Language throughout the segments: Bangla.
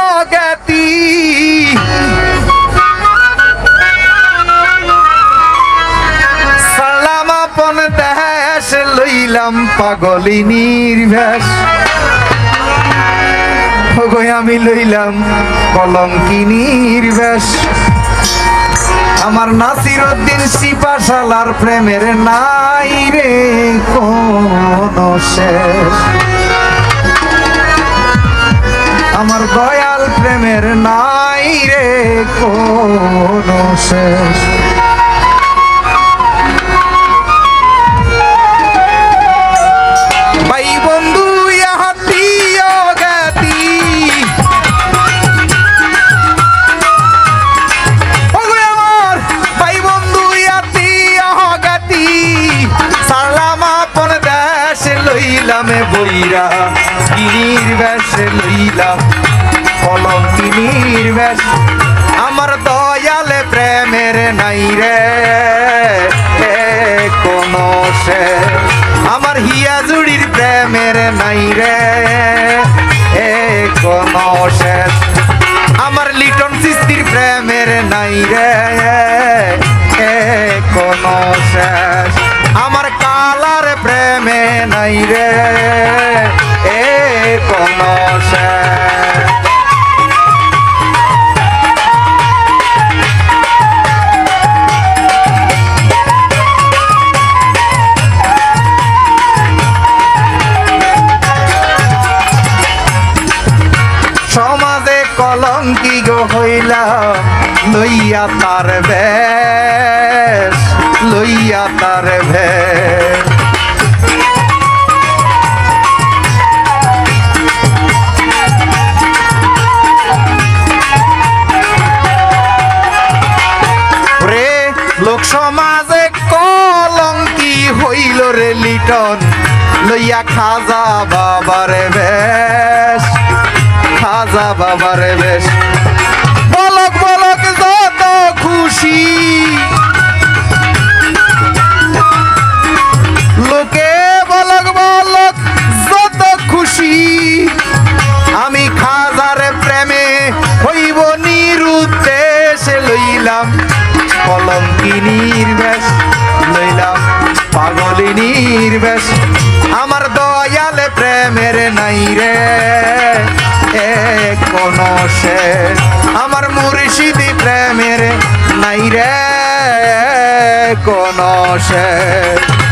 অজ্ঞাতি সালাম আপন দেশ লইলাম পাগলিনীর ভেষ আমি লইলাম কলঙ্কিনীর বেশ আমার নাসির উদ্দিন সিপাশালার প্রেমের নাই রে কোন শেষ। দেশ লইলামে গিরির বেশ লইলাম কলম কিনির বেশ প্রেমের নাই রে। কোন শেষ আমার হিয়া জুড়ির প্রেমের নাই রে। কোন শেষ আমার লিটন সিস্তির প্রেমের নাই রে। কোন শেষ আমার কালার প্রেমে নাই রে। গো লইয়া তার বেশ, লইয়া তার ভেষ লোক সমাজে কলঙ্কি হইল রে লিটন, লইয়া খাজা বাবার বেশ, খাজা বাবার বেশ। খুশি লোকে বলক বলক, যত খুশি। আমি খাজার প্রেমে হইব নিরুদ্দেশ, লইলাম কলঙ্কিনীর বেশ, লইলাম পাগলিনীর বেশ। আমার দয়ালে প্রেমের নাই রে কোন শেষ। মুর্শিদি প্রেমের নাই রে কোন শেষ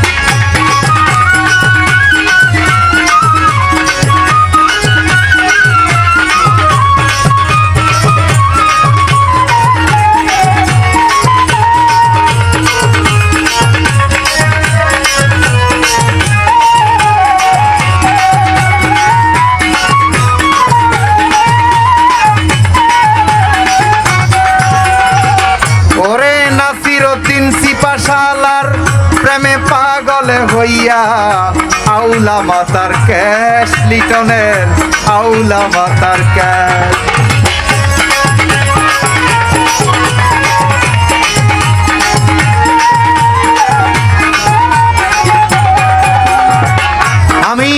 উদ্দিন সিপাশালার প্রেমে পাগল হইয়া আউলা মাতার ক্যাশ লিটনের, আউলা মাতার ক্যাশ। আমি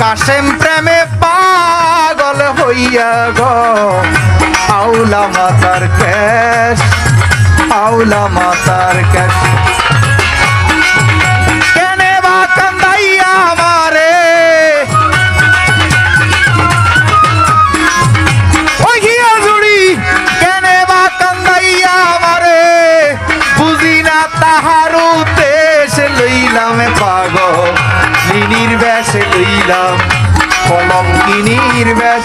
কাশেম প্রেমে পাগল হইয়া গ, আউলা মাতার ক্যাশ আউলা মাতার ক্যাশ কেনে বা কান্দাইয়া আমারে? ওই গিয়া জুড়ি, কেনে বা কান্দাইয়া আমারে? বুঝি না তাহার লইলাম পাগ লিনির বেশ লইলাম কলম কিনির বেশ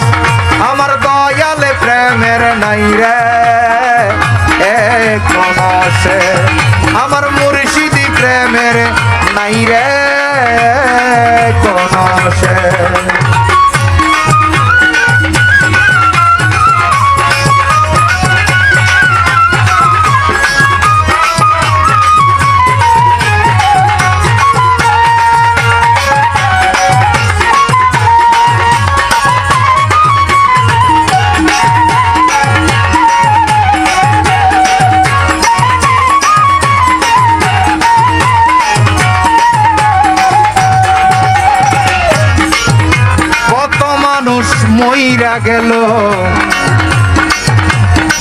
গেল।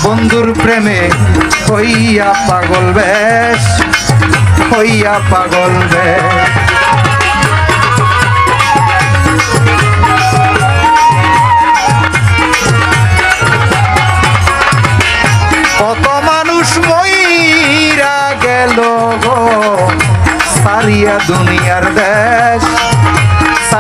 বন্ধুর প্রেমে হইয়া পাগল বেশ, হইয়া পাগল বেশ। কত মানুষ মইরা গেল গো, সারিয়া দুনিয়ার দেশ।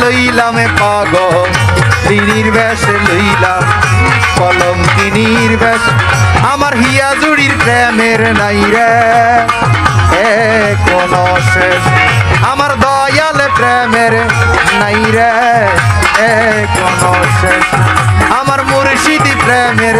লইলাম পাগ দিনির বেশ লইলাম, কলম কিনির বেশ আমার হিয়া জুড়ির প্রেমের নাই রে। কোন শেষ, আমার দয়াল প্রেমের নাই রে। কোন শেষ, আমার মুর্শিদি প্রেমের